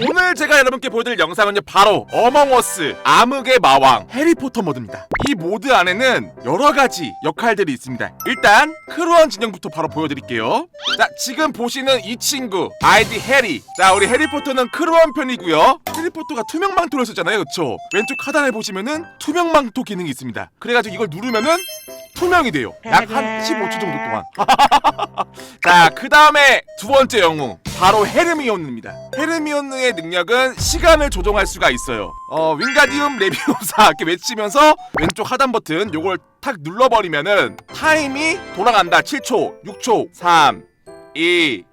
오늘 제가 여러분께 보여드릴 영상은요 바로 어몽어스 암흑의 마왕 해리포터 모드입니다. 이 모드 안에는 여러가지 역할들이 있습니다. 일단 크루원 진영부터 바로 보여드릴게요. 자 지금 보시는 이 친구 아이디 해리. 자 우리 해리포터는 크루원 편이고요. 해리포터가 투명망토를 쓰잖아요 그쵸? 왼쪽 하단에 보시면은 투명망토 기능이 있습니다. 그래가지고 이걸 누르면은 투명이 돼요 약 한 15초 정도 동안 자, 그 다음에 두 번째 영웅 바로 헤르미온느입니다. 헤르미온느의 능력은 시간을 조종할 수가 있어요. 어, 윙가디움 레비오사 이렇게 외치면서 왼쪽 하단 버튼 요걸 탁 눌러버리면은 타임이 돌아간다. 7초, 6초, 3, 2,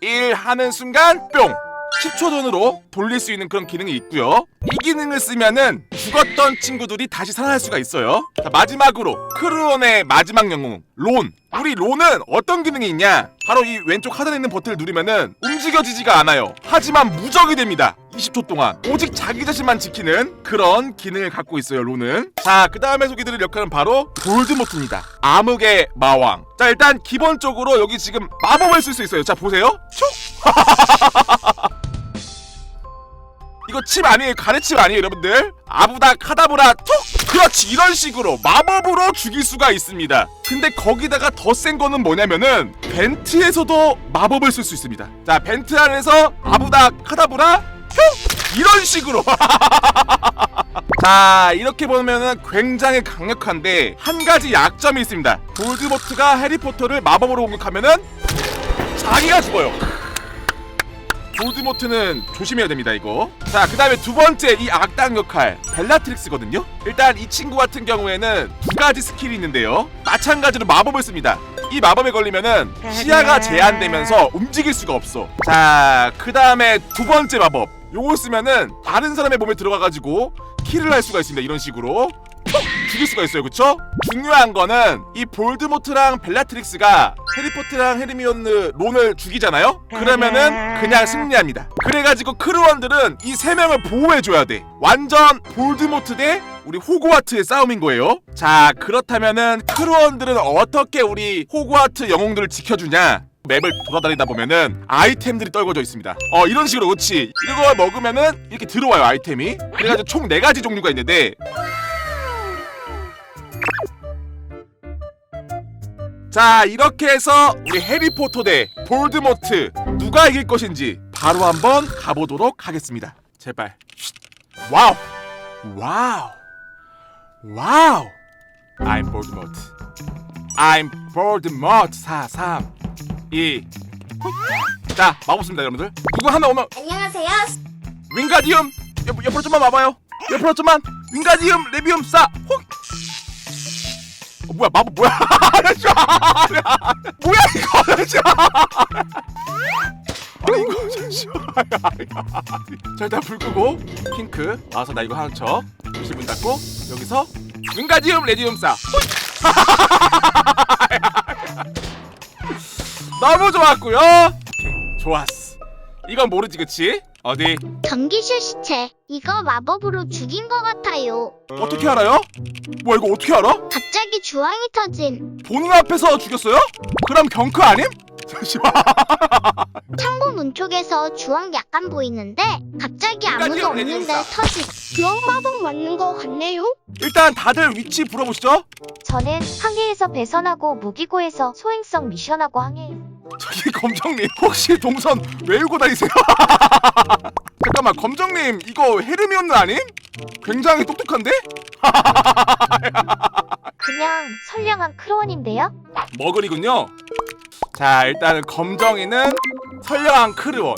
1 하는 순간 뿅! 10초 전으로 돌릴 수 있는 그런 기능이 있고요. 이 기능을 쓰면은 죽었던 친구들이 다시 살아날 수가 있어요. 자, 마지막으로 크루온의 마지막 영웅 론. 우리 론은 어떤 기능이 있냐? 바로 이 왼쪽 하단에 있는 버튼을 누르면은 움직여지지가 않아요. 하지만 무적이 됩니다. 20초 동안 오직 자기 자신만 지키는 그런 기능을 갖고 있어요. 론은. 자, 그 다음에 소개드릴 역할은 바로 볼드모트입니다. 암흑의 마왕. 자, 일단 기본적으로 여기 지금 마법을 쓸 수 있어요. 자, 보세요. 슉! 이거 칩 아니에요? 가래칩 아니에요 여러분들? 아부다 카다브라 툭 그렇지 이런 식으로 마법으로 죽일 수가 있습니다. 근데 거기다가 더 센 거는 뭐냐면은 벤트에서도 마법을 쓸 수 있습니다. 자 벤트 안에서 아부다 카다브라 흉 이런 식으로. 자 이렇게 보면은 굉장히 강력한데 한 가지 약점이 있습니다. 볼드모트가 해리포터를 마법으로 공격하면은 자기가 죽어요 볼드모트는 조심해야 됩니다 이거. 자 그 다음에 두 번째 이 악당 역할 벨라트릭스거든요. 일단 이 친구 같은 경우에는 두 가지 스킬이 있는데요. 마찬가지로 마법을 씁니다. 이 마법에 걸리면은 시야가 제한되면서 움직일 수가 없어. 자그 다음에 두 번째 마법. 요걸 쓰면은 다른 사람의 몸에 들어가가지고 킬을 할 수가 있습니다 이런 식으로 톡! 죽일 수가 있어요 그쵸? 중요한 거는 이 볼드모트랑 벨라트릭스가 해리포트랑 헤르미온느 론을 죽이잖아요? 그러면은 그냥 승리합니다 그래가지고 크루원들은 이 세 명을 보호해줘야 돼 완전 볼드모트 대 우리 호그와트의 싸움인 거예요 자 그렇다면은 크루원들은 어떻게 우리 호그와트 영웅들을 지켜주냐 맵을 돌아다니다 보면은 아이템들이 떨궈져 있습니다. 어 이런 식으로 그렇지. 이거 먹으면은 이렇게 들어와요 아이템이. 그래가지고 총 네 가지 종류가 있는데 자 이렇게 해서 우리 해리포터 대 볼드모트 누가 이길 것인지 바로 한번 가보도록 하겠습니다. 제발. 쉿. 와우. 와우. 와우. I'm 볼드모트. I'm 볼드모트 4 3 2 자, 마법습니다 여러분들. 누구 하나 오면 안녕하세요. 윙가디움 옆, 옆으로 좀만 와봐요. 옆으로 좀만 윙가디움 레비움 싸. 훅. 어, 뭐야 마법 뭐야? 뭐야 이거? 아니 이거. 자 일단 불 끄고 핑크 나와서 나 이거 하나 쳐. 다시 문 닫고 여기서 윙가디움 레디움 싸. 훅. 너무 좋았고요. 좋았어. 이건 모르지 그치? 어디? 전기실 시체. 이거 마법으로 죽인 것 같아요. 어떻게 알아요? 뭐야 이거 어떻게 알아? 갑자기 주황이 터짐. 보는 앞에서 죽였어요? 그럼 경크 아님? 잠시만 창고 문 쪽에서 주황 약간 보이는데 갑자기 아무도 없는데. 터짐. 주황 마법 맞는 거 같네요. 일단 다들 위치 물어보시죠 저는 항해에서 배선하고 무기고에서 소행성 미션하고 항해. 저기 검정님 혹시 동선 외우고 다니세요? 잠깐만 검정님 이거 헤르미온느 아님? 굉장히 똑똑한데? 그냥 선량한 크로원인데요. 머글이군요 자 일단은 검정이는 선량한 크르원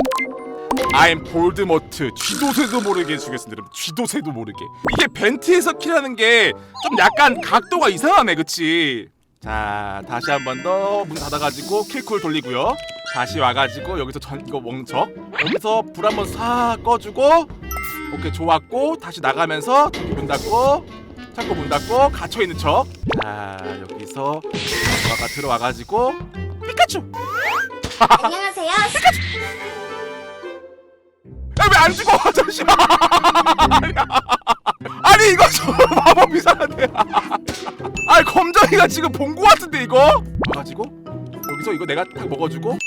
I'm 볼드모트 쥐도새도 모르게 죽였습니다 여러분 쥐도새도 모르게 이게 벤트에서 킬하는 게 좀 약간 각도가 이상하네 그치 자 다시 한 번 더 문 닫아가지고 킬쿨 돌리고요. 다시 와가지고 여기서 전 이거 멍석. 여기서 불 한번 싹 꺼주고 오케이 좋았고 다시 나가면서 저기 문 닫고 창고 문 닫고 갇혀있는 척자 여기서 와가 들어와가지고 피카츄! 안녕하세요. 왜안 죽어? 잠시만 아니 이거 저 마법 이상한데. 아니 검정이가 지금 본 거 같은데 이거? 와가지고. 여기서 이거 내가 딱 먹어주고.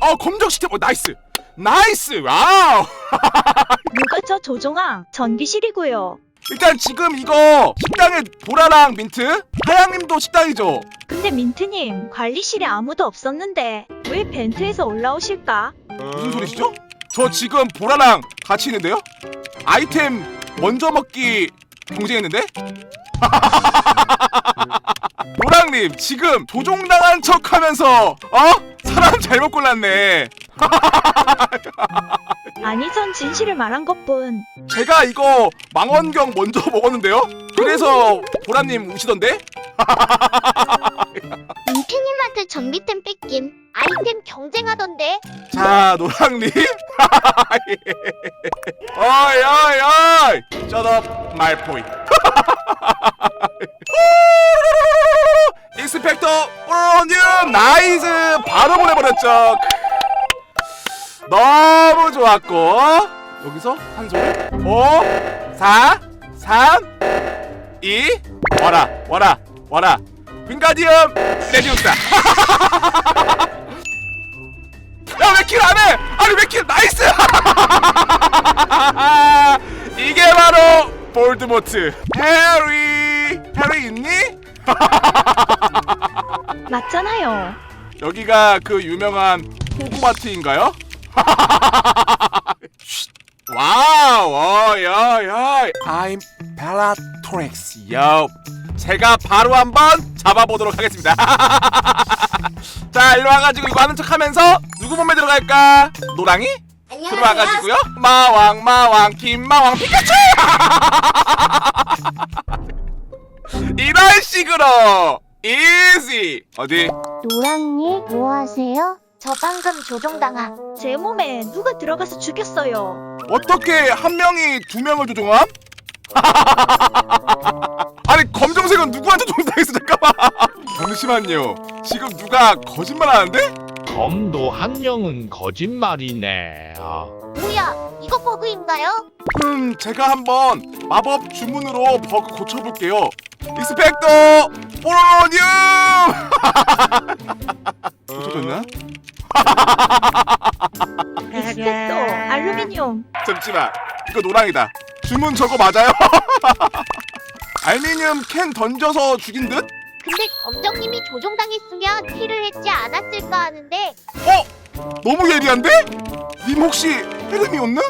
어 검정 시스템 어 나이스. 나이스. 와우. 누가 저 조종아? 전기실이고요. 일단 지금 이거 식당에 보라랑 민트? 하양님도 식당이죠? 근데 민트님 관리실에 아무도 없었는데 왜 벤트에서 올라오실까? 무슨 소리시죠? 저 지금 보라랑 같이 있는데요? 아이템 먼저 먹기 경쟁했는데? 보랑님 지금 조종당한 척하면서 어? 사람 잘못 골랐네 아니 전 진실을 말한 것뿐. 제가 이거 망원경 먼저 먹었는데요? 그래서 보라님 우시던데? 민트님한테 전비템 뺏김. 아이템 경쟁하던데. 자 노랑님. 어이 어이 어이. Up 말포이 익스펙터 프로님 나이스 바로 보내버렸죠. 너무 좋았고 여기서 한 소리. 5 4 3 2 와라 와라 와라 윙가디움 레디우스다 야왜 킬 안 해? 아니 왜 킬 나이스! 이게 바로 볼드모트 해리 해리 있니? 맞잖아요. 여기가 그 유명한 호그마트인가요? 쉿. 와우 어여여 I'm Bellatrix 요 제가 바로 한번 잡아보도록 하겠습니다 자 일로 와가지고 이거 하는 척하면서 누구 몸에 들어갈까? 노랑이? 들어와가지고요 마왕 마왕 김마왕 피카츄 이런 식으로 이지 어디 노랑님 뭐 하세요? 저 방금 조종당함. 제 몸에 누가 들어가서 죽였어요. 어떻게 한 명이 두 명을 조종함? 아니 검정색은 누구한테 조종당했어 잠깐만 잠시만요 지금 누가 거짓말 하는데? 검도 한 명은 거짓말이네. 아. 뭐야? 이거 버그인가요? 음 제가 한번 마법 주문으로 버그 고쳐볼게요 익스펙터 포로니움 고쳐졌나? 리스펙도 알루미늄. 잠시만 이거 노랑이다 주문 저거 맞아요? 알미늄 캔 던져서 죽인 듯? 근데 검정님이 조종당했으면 킬을 했지 않았을까 하는데 어? 너무 예리한데? 님 혹시 헤르미온느?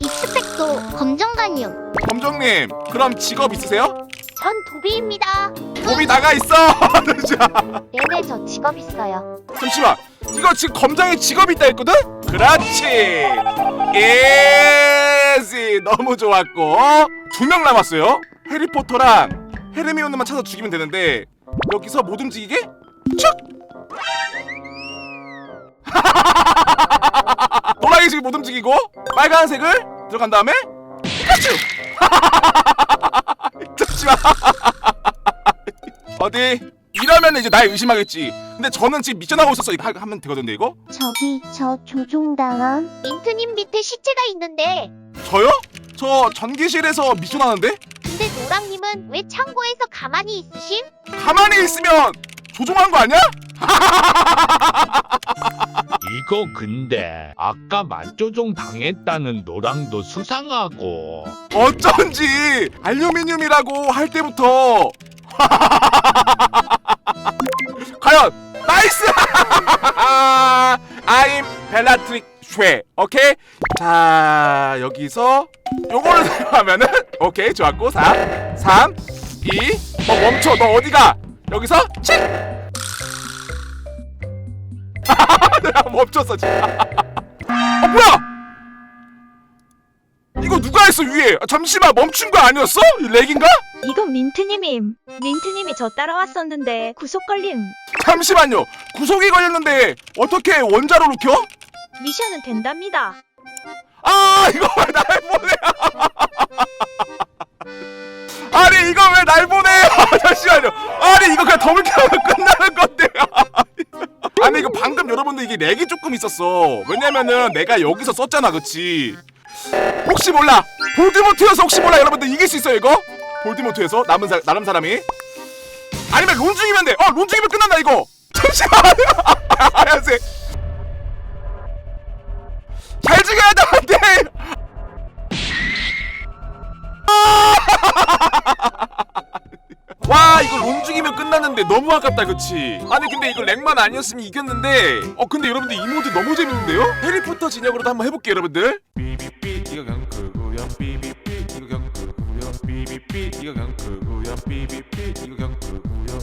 익스펙도 검정간이요. 검정님 그럼 직업 있으세요? 전 도비입니다. 몸이 나가 있어 잠시만. 네네 저 직업 있어요. 잠시만 이거 지금 검정에 직업이 있다 했거든? 그렇지 예지 너무 좋았고. 두 명 남았어요. 해리포터랑 헤르미온느만 찾아 죽이면 되는데 여기서 못 움직이게? 촥! 노랑이 지금 못 움직이고 빨간색을 들어간 다음에 피카츄! 잠시만. 어디 이러면 이제 날 의심하겠지 근데 저는 지금 미션하고 있었어 이거 하- 하면 되거든요 이거 저기 저 조종당함. 민트님 밑에 시체가 있는데 저요? 저 전기실에서 미션 하는데 근데 노랑님은 왜 창고에서 가만히 있으심? 가만히 있으면 조종한 거 아니야? 이거 근데 아까 맞조종 당했다는 노랑도 수상하고 어쩐지 알루미늄이라고 할 때부터 과연 나이스! I'm 벨라트릭 쉐 오케이 자 여기서 요거를 사용하면은 오케이 좋았고 4 3 2 어, 멈춰. 너 어디가? 여기서 칙! 내가 멈췄어 지금. 어 뭐야 했어 위에 아, 잠시만 멈춘 거 아니었어? 이 렉인가? 이건 민트님임. 민트님이 저 따라왔었는데 구속 걸림. 잠시만요 구속이 걸렸는데 어떻게 원자로 눕혀? 미션은 된답니다. 아 이거 왜 날 보내 아니 이거 왜 날 보내 잠시만요 아니 이거 그냥 더블 켜면 끝나는 건데 아니 이거 방금 여러분들 이게 렉이 조금 있었어 왜냐면은 내가 여기서 썼잖아 그치 혹시 몰라. 볼드모트여서 혹시 몰라. 여러분들 이길 수 있어요 이거? 볼드모트에서 남은 사, 남은 사람이? 아니면 론 중이면 돼어 론 중이면 끝난다 이거. 잠시만 하얀색. 잘 죽여야 돼 안돼? 와 이거 론 죽이면 끝났는데 너무 아깝다 그치? 아니 근데 이거 랭만 아니었으면 이겼는데. 어 근데 여러분들 이 모드 너무 재밌는데요? 해리포터 진영으로도 한번 해볼게요 여러분들